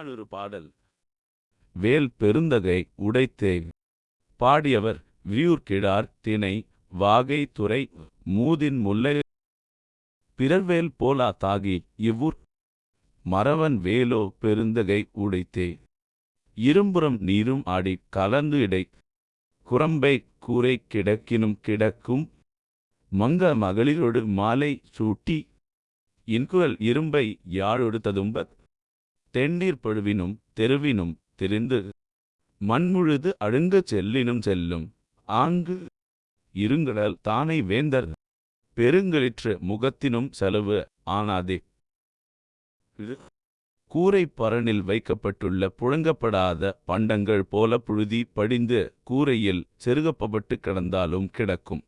புறநானூறு பாடல். வேல் பெருந்தகை உடைத்தே. பாடியவர் வியூர்கிடார் திணை வாகை துறை மூதின் முல்லை. பிறர்வேல் போலா தாகி இவ்வூர். மறவன் வேலோ பெருந்தகை உடைத்தே. இரும்புறம் நீரும் ஆடி கலந்து இடை. குரம்பை கூரை கிடக்கினும் கிடக்கும். மங்க மகளிரொடு மாலை சூட்டி. இன்குரல் இரும்பை யாழொடுத்ததும்பத் தெண்ணீர் தென்னீர் பழுவினும் தெருவினும் தெரிந்து மண்முழுது அழுங்கச் செல்லினும் செல்லும். ஆங்கு இருங்கடல் தானை வேந்தர் பெருங்களிற்று முகத்தினும் செலவு ஆனாதே. கூரை பரனில் வைக்கப்பட்டுள்ள புழங்கப்படாத பண்டங்கள் போல புழுதி படிந்து கூரையில் செருகப்பட்டு கிடந்தாலும் கிடக்கும்.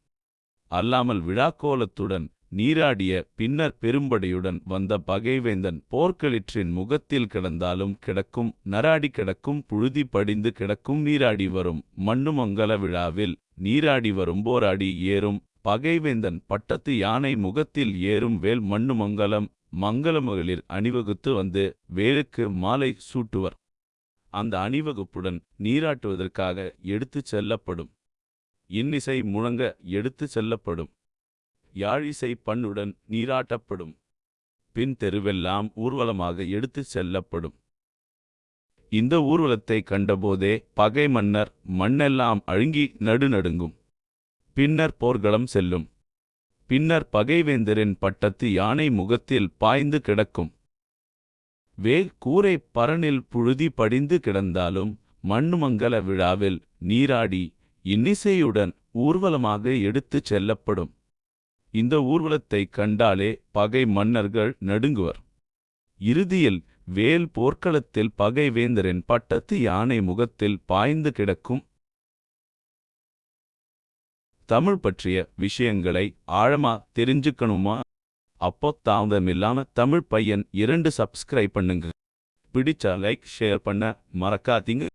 அல்லாமல் விழாக்கோலத்துடன் நீராடிய பின்னர் பெரும்படையுடன் வந்த பகைவேந்தன் போர்க்களிற்றின் முகத்தில் கிடந்தாலும் கிடக்கும் நராடி கிடக்கும் புழுதி படிந்து கிடக்கும் நீராடி வரும் மண்ணுமங்கல விழாவில் நீராடி வரும் போராடி ஏறும். பகைவேந்தன் பட்டத்து யானை முகத்தில் ஏறும் வேல் மண்ணுமங்கலம் மங்களமகளிர் அணிவகுத்து வந்து வேலுக்கு மாலை சூட்டுவர். அந்த அணிவகுப்புடன் நீராட்டுவதற்காக எடுத்துச் செல்லப்படும். இன்னிசை முழங்க எடுத்துச் செல்லப்படும். யாழிசை பண்ணுடன் நீராட்டப்படும். பின் தெருவெல்லாம் ஊர்வலமாக எடுத்துச் செல்லப்படும். இந்த ஊர்வலத்தை கண்டபோதே பகை மன்னர் மண்ணெல்லாம் அழுங்கி நடுநடுங்கும். பின்னர் போர்க்களம் செல்லும். பின்னர் பகைவேந்தரின் பட்டத்து யானை முகத்தில் பாய்ந்து கிடக்கும். வேல் கூரை பரனில் புழுதி படிந்து கிடந்தாலும் மண்ணுமங்கல விழாவில் நீராடி இன்னிசையுடன் ஊர்வலமாக எடுத்துச் செல்லப்படும். இந்த ஊர்வலத்தை கண்டாலே பகை மன்னர்கள் நடுங்குவர். இறுதியில் வேல் போர்க்களத்தில் பகைவேந்தரின் பட்டத்து யானை முகத்தில் பாய்ந்து கிடக்கும் தமிழ் பற்றிய விஷயங்களை ஆழமா தெரிஞ்சுக்கணுமா? அப்போ தாமதமில்லாம தமிழ் பையன் இரண்டு சப்ஸ்கிரைப் பண்ணுங்க. பிடிச்சா லைக் ஷேர் பண்ண மறக்காதீங்க.